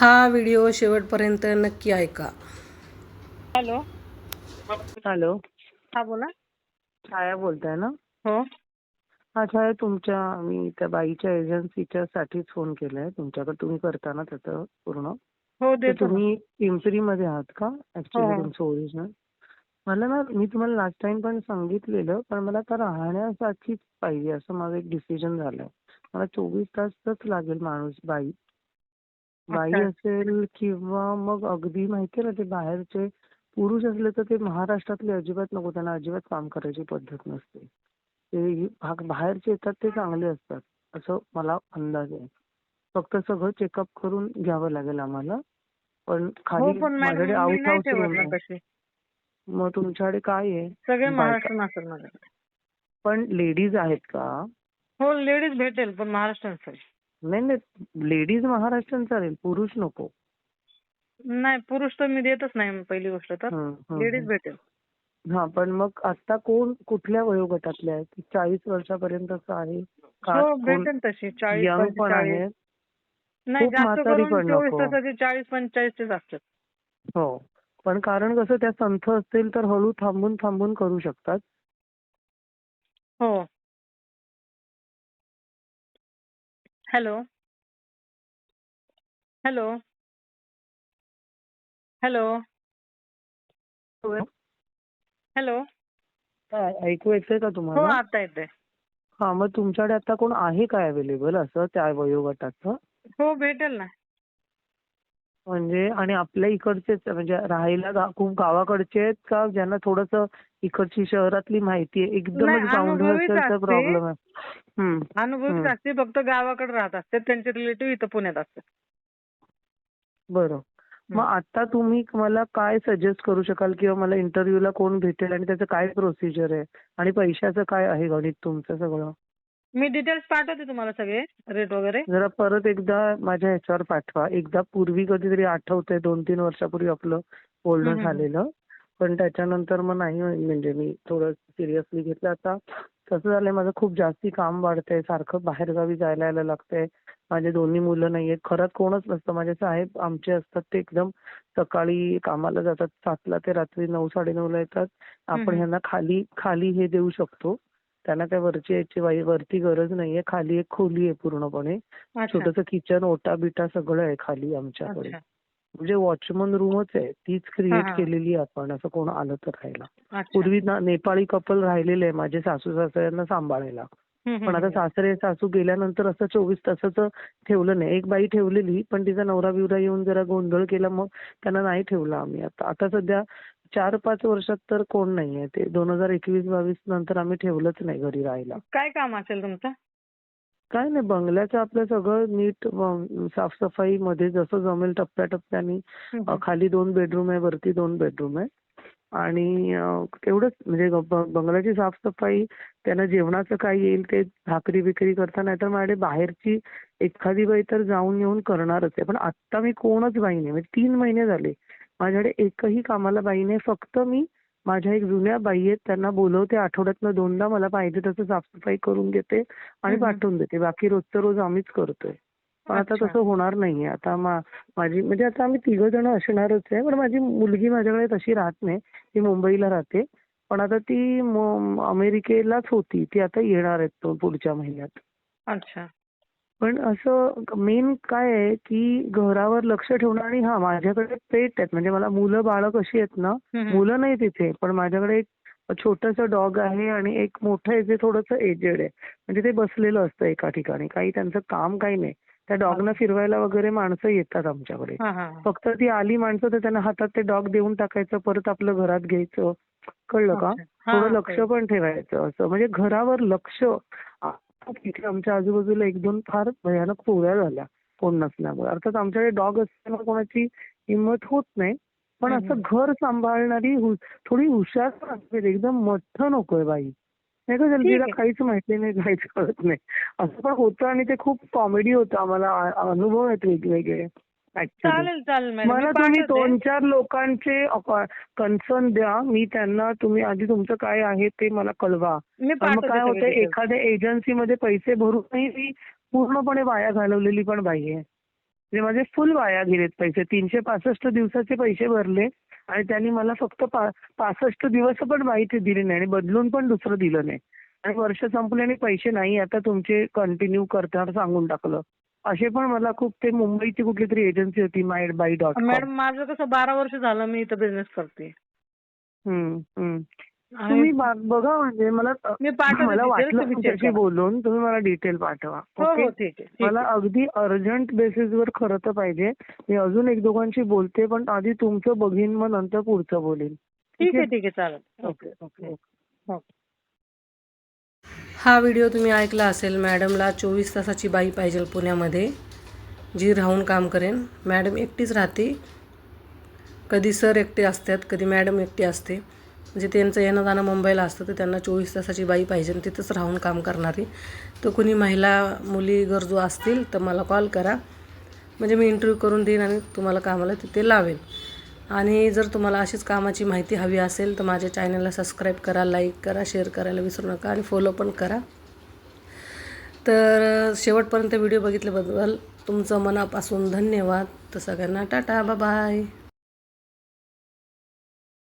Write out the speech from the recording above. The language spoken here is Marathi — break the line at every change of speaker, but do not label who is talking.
हा व्हिडिओ शेवटपर्यंत नक्की ऐका.
हॅलो.
हॅलो.
हा बोला.
छाया बोलताय ना?
हो.
हा छाया तुमच्या मी त्या बाईच्या एजन्सीच्या साठीच फोन केलाय. तुमच्याकडे तुम्ही करता ना त्याचं पूर्ण.
हो
तर
देतो ना.
तुम्ही पिंपरीमध्ये आहात का? ऍक्च्युली
हो.
तुमचं ओरिजिनल मला ना मी तुम्हाला लास्ट टाइम पण सांगितलेलं पण मला आता राहण्यासाठीच पाहिजे असं माझं एक डिसिजन झालंय. मला चोवीस तासच लागेल माणूस बाई. बाई. असेल किंवा मग अगदी माहितीये ना ते बाहेरचे पुरुष असले तर ते महाराष्ट्रातले अजिबात नको त्यांना अजिबात काम करायची पद्धत नसते. ते बाहेरचे येतात ते चांगले असतात असं मला अंदाज आहे. फक्त सगळं चेकअप करून घ्यावं लागेल आम्हाला. पण
हो
खाली माझ्याकडे
नाही
हाऊस रूम आहे. मग तुमच्याकडे काय आहे?
सगळे महाराष्ट्र असेल माझ्याकडे
पण लेडीज आहेत का?
हो लेडीज भेटेल पण महाराष्ट्र
नाही नाही. लेडीज महाराष्ट्रीयन चालेल पुरुष नको.
नाही पुरुष तर मी देतच नाही पहिली गोष्ट तर. लेडीज. भेटेल.
हा पण मग आता कोण कुठल्या वयोगटातल्या आहे चाळीस वर्षापर्यंतच आहे
हो भेटेल तशी. चाळीस
यंग पण आहेत.
नाही जास्त करून चोवीस चाळीस पंचेचाळीसचेच असतात.
हो. पण कारण कसं त्या संथ असतील तर हळू थांबून थांबून करू शकतात.
हो. हॅलो. हॅलो. हॅलो. हॅलो.
ऐकू येतंय का
हो
तुम्हाला
आता येते
हा मग तुमच्याकडे आता कोण आहे काय अवेलेबल असं त्या वयोगटाचं?
हो भेटेल ना.
म्हणजे आणि आपल्या इकडचेच म्हणजे राहायला खूप गावाकडचे आहेत का ज्यांना थोडस इकडची शहरातली माहिती आहे एकदमच
असते.
प्रॉब्लेम आहे.
अनुभवीच
हम्म.
असते फक्त गावाकडे राहत असते त्यांचे रिलेटिव्ह इथं पुण्यात असतात
बरं मग आता तुम्ही मला काय सजेस्ट करू शकाल किंवा मला इंटरव्ह्यूला कोण भेटेल आणि त्याचं काय प्रोसिजर आहे आणि पैशाचं काय आहे गणित तुमचं सगळं
मी डिटेल्स पाठवते तुम्हाला सगळे रेट वगैरे.
जरा परत एकदा माझ्या ह्याच्यावर पाठवा. एकदा पूर्वी कधीतरी आठवतंय दोन तीन वर्षापूर्वी आपलं बोलणं. झालेलं. पण त्याच्यानंतर मग नाही म्हणजे मी थोडं सिरियसली घेतलं. आता कसं झालंय माझं खूप जास्ती काम वाढतंय. सारखं बाहेरगावी जायला यायला लागतंय. माझे दोन्ही मुलं नाहीयेत. घरात कोणच नसतं. माझे साहेब आमचे असतात ते एकदम सकाळी कामाला जातात. सातला ते रात्री नऊ साडेनऊला येतात. आपण. ह्यांना खाली खाली हे देऊ शकतो. त्यांना काय वरची वाई- वरती गरज नाहीये. खाली एक खोली आहे पूर्णपणे. छोटस किचन ओटा बिटा सगळं आहे खाली आमच्याकडे. म्हणजे वॉचमन रूमच आहे. तीच क्रिएट. केलेली आहे आपण. असं कोण आलं तर राहायला. पूर्वी ना नेपाळी कपल राहिलेले आहे माझे सासू सासऱ्यांना सांभाळायला. पण आता. सासरे सासू गेल्यानंतर असं चोवीस तासाचं ठेवलं नाही. एक बाई ठेवलेली पण तिचा नवरा बिवरा येऊन जरा गोंधळ केला मग त्यांना नाही ठेवलं आम्ही आता. आता सध्या चार पाच वर्षात तर कोण नाहीये. ते दोन हजार एकवीस बावीस नंतर आम्ही ठेवलंच नाही घरी राहायला.
काय काम असेल तुमचं?
काय नाही बंगल्याचं आपलं सगळं नीट साफसफाई मध्ये जसं जमेल टप्प्याटप्प्यानी खाली दोन बेडरूम आहे वरती दोन बेडरूम आहे. आणि तेवढंच म्हणजे बंगल्याची साफसफाई त्यांना जेवणाचं काय येईल ते भाकरी बिकरी करता नाही तर माझ्याकडे बाहेरची एखादी बाई तर जाऊन येऊन करणारच आहे. पण आत्ता मी कोणच बाई नाही. म्हणजे तीन महिने झाले. माझ्याकडे एकही कामाला बाई नाही. फक्त मी माझ्या एक जुन्या बाई आहेत त्यांना बोलवते. आठवड्यातनं दोनदा मला पाहिजे तसं साफसफाई करून घेते आणि. पाठवून देते. बाकी रोजचं रोज आम्हीच करतोय. पण आता. तसं होणार नाहीये. आता माझी म्हणजे आता आम्ही तिघ जण असणारच आहे. पण माझी मुलगी माझ्याकडे तशी राहत नाही. ती मुंबईला राहते. पण आता ती अमेरिकेलाच होती. ती आता येणार आहेत तो पुढच्या महिन्यात.
अच्छा.
पण असं मेन काय आहे की घरावर लक्ष ठेवणं आणि हा माझ्याकडे पेट आहेत. म्हणजे मला मुलं बाळं कशी आहेत ना. मुलं नाही तिथे पण माझ्याकडे एक छोटस डॉग आहे आणि एक मोठं आहे जे थोडंसं एजेड आहे. म्हणजे ते बसलेलं असतं एका ठिकाणी. काही त्यांचं काम काही नाही. त्या डॉगना फिरवायला वगैरे माणसं येतात आमच्याकडे. फक्त ती आली माणसं तर त्यांना हातात ते डॉग देऊन टाकायचं परत आपलं घरात घ्यायचं. कळलं का? थोडं लक्ष. पण ठेवायचं असं. म्हणजे घरावर लक्ष इथे आमच्या आजूबाजूला एक दोन फार भयानक पोळ्या झाल्या. कोण नसल्यामुळे. अर्थात आमच्याकडे डॉग असल्यामुळे कोणाची हिंमत होत नाही. पण असं घर सांभाळणारी थोडी हुशार पण असते. एकदम मठ्ठ नकोय बाई. नाही का तिला. काहीच माहिती नाही काहीच कळत नाही. असं पण होतं आणि ते खूप कॉमेडी होतं आम्हाला. अनुभव आहेत वेगवेगळे.
चालेल चालेल
मला तुम्ही. दोन चार लोकांचे कन्सर्न द्या. मी त्यांना तुम्ही आधी तुमचं काय आहे ते मला कळवा. काय होतं. एखाद्या एजन्सीमध्ये पैसे भरूनही मी पूर्णपणे वाया घालवलेली पण बाई आहे म्हणजे माझे फुल वाया गेलेत पैसे. तीनशे पासष्ट दिवसाचे पैसे भरले आणि त्यांनी मला फक्त पासष्ट दिवस पण माहिती दिली नाही आणि बदलून पण दुसरं दिलं नाही. आणि वर्ष संपले आणि पैसे नाही. आता तुमचे कंटिन्यू करतात सांगून टाकलं. असे पण मला खूप ते मुंबईची कुठली तरी एजन्सी होती माय बाय डॉट
मॅडम माझं कसं बारा वर्ष झालं मी इथं बिझनेस करते.
तुम्ही बघा म्हणजे मला मला वाटलं तुमच्याशी. बोलून तुम्ही मला डिटेल पाठवा
हो
ओके
हो ठीक आहे ठीक
मला. अगदी अर्जंट बेसिसवर खरं तर पाहिजे. मी अजून एक दोघांशी बोलते पण आधी तुमचं बघीन मग नंतर पुढचं बोलेन.
ठीक आहे ठीक आहे चालेल.
ओके ओके
हो.
हा व्हिडिओ तुम्ही ऐकला असेल मॅडमला चोवीस तासाची बाई पाहिजे पुण्यामध्ये जी राहून काम करेन. मॅडम एकटीच राहते. कधी सर एकटे असतात कधी मॅडम एकटी असते. म्हणजे त्यांचं येणं जाणं मुंबईला असतं तर त्यांना चोवीस तासाची बाई पाहिजे तिथंच राहून काम करणारी. तर कुणी महिला मुली गरजू असतील तर मला कॉल करा. म्हणजे मी इंटरव्ह्यू करून देईन आणि तुम्हाला कामाला तिथे लावेल आणि जर तुम्हाला अशीच कामाची माहिती हवी असेल तर माझ्या चॅनलला सबस्क्राईब करा लाईक करा शेअर करायला विसरू नका आणि फॉलो पण करा. तर शेवटपर्यंत व्हिडिओ बघितल्याबद्दल तुमचं मनापासून धन्यवाद. तर सगळ्यांना टाटा बाय